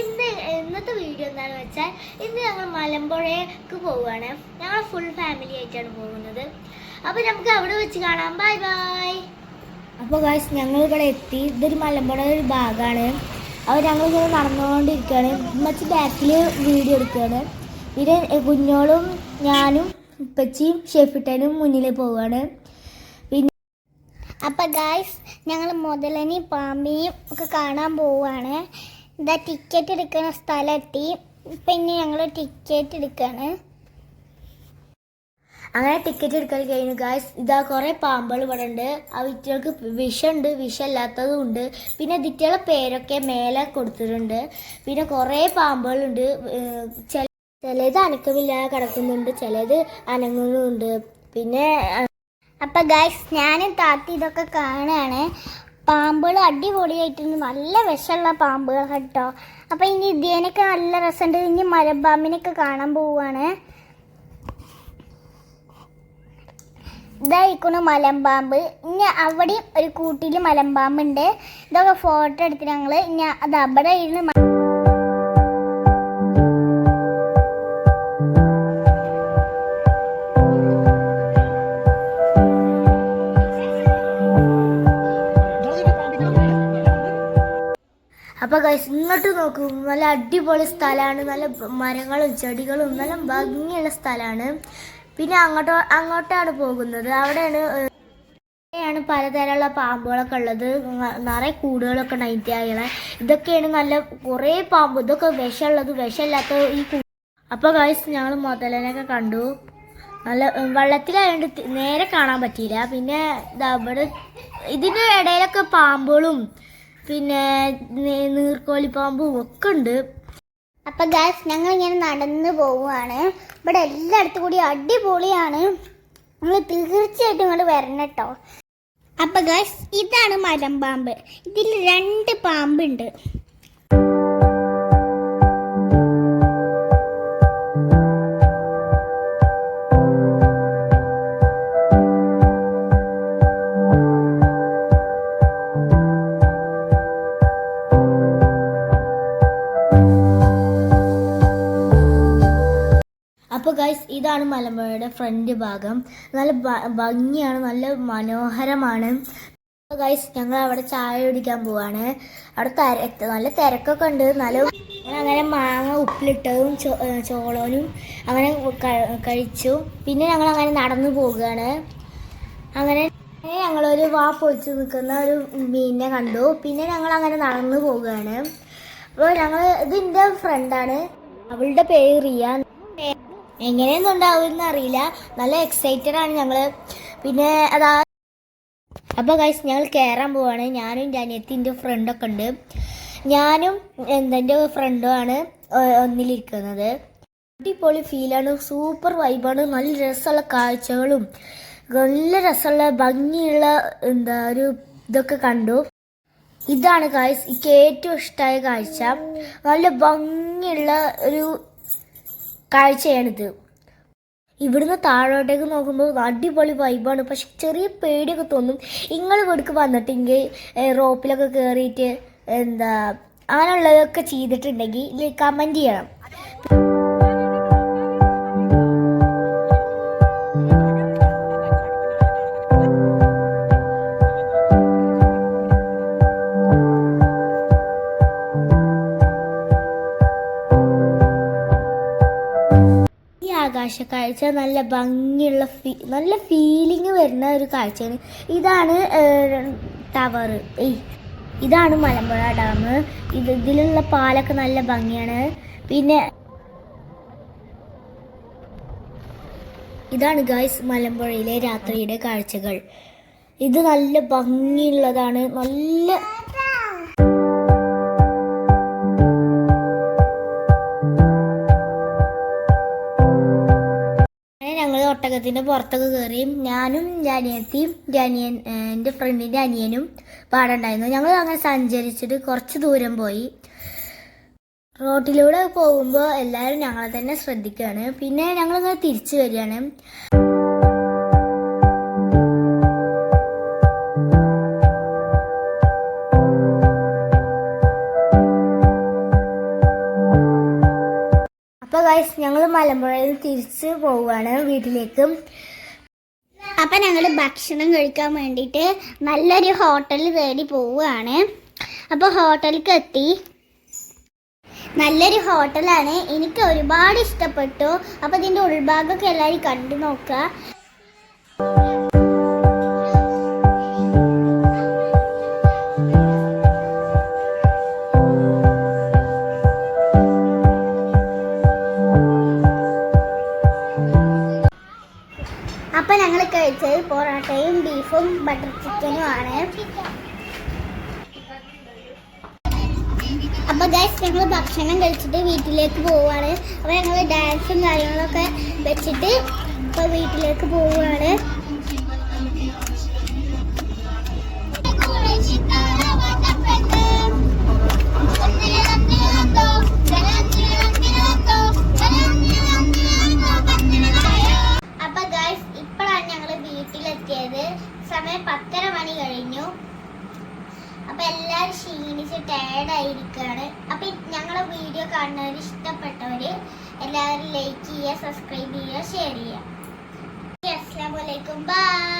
ഇന്ന് ഇന്നത്തെ വീഡിയോ എന്താണെന്ന് വെച്ചാൽ ഇന്ന് ഞങ്ങൾ മലമ്പുഴയ്ക്ക് പോവുകയാണ്. ഞങ്ങൾ ഫുൾ ഫാമിലി ആയിട്ടാണ് പോകുന്നത്. അപ്പോൾ നമുക്ക് അവിടെ വെച്ച് കാണാം. ബൈ ബൈ അപ്പോൾ ഗായ്സ് ഞങ്ങൾ ഇവിടെ എത്തി. ഇതൊരു മലമ്പുഴ ഒരു ഭാഗമാണ് അപ്പോൾ ഞങ്ങൾ ഇങ്ങനെ നടന്നുകൊണ്ടിരിക്കുകയാണ്. മറ്റ് ബാക്കിൽ വീഡിയോ എടുക്കുകയാണ്. പിന്നെ കുഞ്ഞോളും ഞാനും ഉപ്പച്ചിയും ഷെഫിട്ടനും മുന്നിൽ പോവുകയാണ്. പിന്നെ അപ്പോൾ ഗായ്സ് ഞങ്ങൾ മുതലനെയും പാമ്പിനെയും ഒക്കെ കാണാൻ പോവാണ് ഇതാ ടിക്കറ്റ് എടുക്കുന്ന സ്ഥലം എത്തി പിന്നെ ഞങ്ങൾ ടിക്കറ്റ് എടുക്കാണ്. അങ്ങനെ ടിക്കറ്റ് എടുക്കാൻ കഴിഞ്ഞു ഗായ്സ് ഇതാ കുറേ പാമ്പുകൾ ഇവിടെ ഉണ്ട്. ആ വിറ്റുകൾക്ക് വിഷമുണ്ട്. വിഷമില്ലാത്തതും ഉണ്ട് പിന്നെ ദിറ്റുകളെ പേരൊക്കെ മേലെ കൊടുത്തിട്ടുണ്ട്. പിന്നെ കുറേ പാമ്പുകളുണ്ട്. ചില ചിലത് അനക്കമില്ലാതെ കിടക്കുന്നുണ്ട്. ചിലത് അനങ്ങുന്നുണ്ട്. പിന്നെ അപ്പൊ ഗായ്സ് ഞാനും താത്തി ഇതൊക്കെ കാണുകയാണ്. പാമ്പുകൾ അടിപൊളിയായിട്ടുണ്ട്. നല്ല വിഷമുള്ള പാമ്പുകൾ കേട്ടോ. അപ്പൊ ഇനി ഇതിനൊക്കെ നല്ല രസമുണ്ട്. ഇനി മരപ്പാമ്പിനൊക്കെ കാണാൻ പോവുകയാണ്. ഇതായിക്കണു മലമ്പാമ്പ്. ഇനി അവിടെയും ഒരു കൂട്ടിൽ മലമ്പാമ്പുണ്ട്. ഇതൊക്കെ ഫോട്ടോ എടുത്ത് ഞങ്ങൾ ഇനി അത് അവിടെ ഇരുന്ന് ഗൈസ് ഇങ്ങോട്ട് നോക്കൂ. നല്ല അടിപൊളി സ്ഥലമാണ്. നല്ല മരങ്ങളും ചെടികളും നല്ല ഭംഗിയുള്ള സ്ഥലമാണ്. പിന്നെ അങ്ങോട്ടോ അങ്ങോട്ടാണ് പോകുന്നത്. അവിടെയാണ് ാണ് പലതരമുള്ള പാമ്പുകളൊക്കെ ഉള്ളത്. നിറയെ കൂടുകളൊക്കെ നൈറ്റായുള്ള ഇതൊക്കെയാണ് നല്ല കുറേ പാമ്പ്. ഇതൊക്കെ വിഷമുള്ളത്. വിഷമില്ലാത്ത ഈ അപ്പോൾ അപ്പൊ ഗൈസ് ഞങ്ങൾ മുതലനൊക്കെ കണ്ടു. നല്ല വെള്ളത്തിലായതുകൊണ്ട് നേരെ കാണാൻ പറ്റിയില്ല. പിന്നെ ഇവിടെ ഇതിന്റെ ഇടയിലൊക്കെ പാമ്പുകളും പിന്നെ നീർക്കോലിപ്പാമ്പും നീർക്കോലി പാമ്പും ഒക്കെ ഉണ്ട്. അപ്പൊ ഗാസ് ഞങ്ങൾ ഇങ്ങനെ നടന്നു പോവുകയാണ്. ഇവിടെ എല്ലായിടത്തും കൂടി അടിപൊളിയാണ്. നിങ്ങൾ തീർച്ചയായിട്ടും ഇങ്ങോട്ട് വരണം കേട്ടോ. അപ്പൊ ഗാസ് ഇതാണ് പാമ്പ് ഇതിൽ രണ്ട് പാമ്പുണ്ട്. ഗൈസ് ഇതാണ് മലമ്പുഴയുടെ ഫ്രണ്ട് ഭാഗം. നല്ല ഭംഗിയാണ് നല്ല മനോഹരമാണ്. ഗൈസ് ഞങ്ങൾ അവിടെ ചായ കുടിക്കാൻ പോവാണ്. അവിടെ തിരക്ക് നല്ല തിരക്കൊക്കെ ഉണ്ട്. നല്ല അങ്ങനെ മാങ്ങ ഉപ്പിലിട്ടതും ചോളോനും അങ്ങനെ കഴിച്ചു. പിന്നെ ഞങ്ങൾ അങ്ങനെ നടന്നു പോവുകയാണ്. അങ്ങനെ ഞങ്ങളൊരു വാ പൊളിച്ച് നിൽക്കുന്ന ഒരു മീനിനെ കണ്ടു. പിന്നെ ഞങ്ങൾ അങ്ങനെ നടന്നു പോവുകയാണ്. അപ്പോൾ ഞങ്ങൾ ഇതിന്റെ ഫ്രണ്ടാണ് അവളുടെ പേര് റിയ. എങ്ങനെയൊന്നും ഉണ്ടാവുമെന്ന് അറിയില്ല. നല്ല എക്സൈറ്റഡ് ആണ് ഞങ്ങൾ. പിന്നെ അതാ അപ്പൊ ഗൈസ് ഞങ്ങൾ കയറാൻ പോവാണ്. ഞാനും എന്റെ അനിയത്തിന്റെ ഫ്രണ്ടൊക്കെ ഉണ്ട്. ഞാനും എന്തെന്റെ ഫ്രണ്ടും ആണ് ഒന്നിലിരിക്കുന്നത്. അടിപൊളി ഫീലാണ് സൂപ്പർ വൈബാണ് നല്ല രസമുള്ള കാഴ്ചകളും നല്ല രസമുള്ള ഭംഗിയുള്ള എന്താ ഒരു ഇതൊക്കെ കണ്ടു. ഇതാണ് കാഴ്ച എനിക്ക് ഏറ്റവും ഇഷ്ടമായ കാഴ്ച. നല്ല ഭംഗിയുള്ള ഒരു കാഴ്ചയാണിത്. ഇവിടുന്ന് താഴോട്ടേക്ക് നോക്കുമ്പോൾ അടിപൊളി വൈബാണ് പക്ഷെ ചെറിയ പേടിയൊക്കെ തോന്നും. നിങ്ങൾ ഇവിടേക്ക് വന്നിട്ടെങ്കിൽ റോപ്പിലൊക്കെ കയറിയിട്ട് എന്താ അങ്ങനെയുള്ളതൊക്കെ ചെയ്തിട്ടുണ്ടെങ്കിൽ കമന്റ് ചെയ്യണം. ആകാശ കാഴ്ച നല്ല ഭംഗിയുള്ള ഫീ നല്ല ഫീലിംഗ് വരുന്ന ഒരു കാഴ്ചയാണ്. ഇതാണ് ടവർ ഏയ് ഇതാണ് മലമ്പുഴ ഡാം. ഇത് ഇതിലുള്ള പാലൊക്കെ നല്ല ഭംഗിയാണ്. പിന്നെ ഇതാണ് ഗായ്സ് മലമ്പുഴയിലെ രാത്രിയുടെ കാഴ്ചകൾ. ഇത് നല്ല ഭംഗിയുള്ളതാണ്. നല്ല ഒട്ടകത്തിന്റെ പുറത്തൊക്കെ കയറി ഞാനും ജാനിയത്തിയും ജാനിയൻ എന്റെ ഫ്രണ്ടിന്റെ അനിയനും പാടുണ്ടായിരുന്നു. ഞങ്ങൾ അങ്ങനെ സഞ്ചരിച്ചിട്ട് കുറച്ച് ദൂരം പോയി. റോട്ടിലൂടെ പോകുമ്പോൾ എല്ലാവരും ഞങ്ങളെ തന്നെ ശ്രദ്ധിക്കുകയാണ്. പിന്നെ ഞങ്ങളിങ്ങനെ തിരിച്ചു വരികയാണ്. ഗായ്സ് ഞങ്ങൾ മലമ്പുഴയിൽ തിരിച്ച് പോവുകയാണ് വീട്ടിലേക്ക്. അപ്പൊ ഞങ്ങൾ ഭക്ഷണം കഴിക്കാൻ വേണ്ടിയിട്ട് നല്ലൊരു ഹോട്ടൽ തേടി പോവുകയാണ്. അപ്പോൾ ഹോട്ടലിലേക്ക് എത്തി. നല്ലൊരു ഹോട്ടലാണ്. എനിക്ക് ഒരുപാട് ഇഷ്ടപ്പെട്ടു. അപ്പോൾ ഇതിന്റെ ഉൾഭാഗമൊക്കെ എല്ലാവരും കണ്ടു നോക്കുക. അപ്പൊ ഞങ്ങൾ കഴിച്ചത് പൊറോട്ടയും ബീഫും ബട്ടർ ചിക്കനും ആണ്. അപ്പൊ ഗൈസ് ഞങ്ങൾ ഭക്ഷണം കഴിച്ചിട്ട് വീട്ടിലേക്ക് പോവുകയാണ് അപ്പൊ ഞങ്ങൾ ഡാൻസും കാര്യങ്ങളൊക്കെ വെച്ചിട്ട് ഇപ്പൊ വീട്ടിലേക്ക് പോവുകയാണ് എല്ലാരും ക്ഷീണിച്ച് ടയർഡായിരിക്കുകയാണ് അപ്പൊ ഞങ്ങളെ വീഡിയോ കാണുന്നവർ ഇഷ്ടപ്പെട്ടവർ എല്ലാവരും ലൈക്ക് ചെയ്യുക സബ്സ്ക്രൈബ് ചെയ്യുക ഷെയർ ചെയ്യുക. അസ്സാം വലൈക്കും ബൈ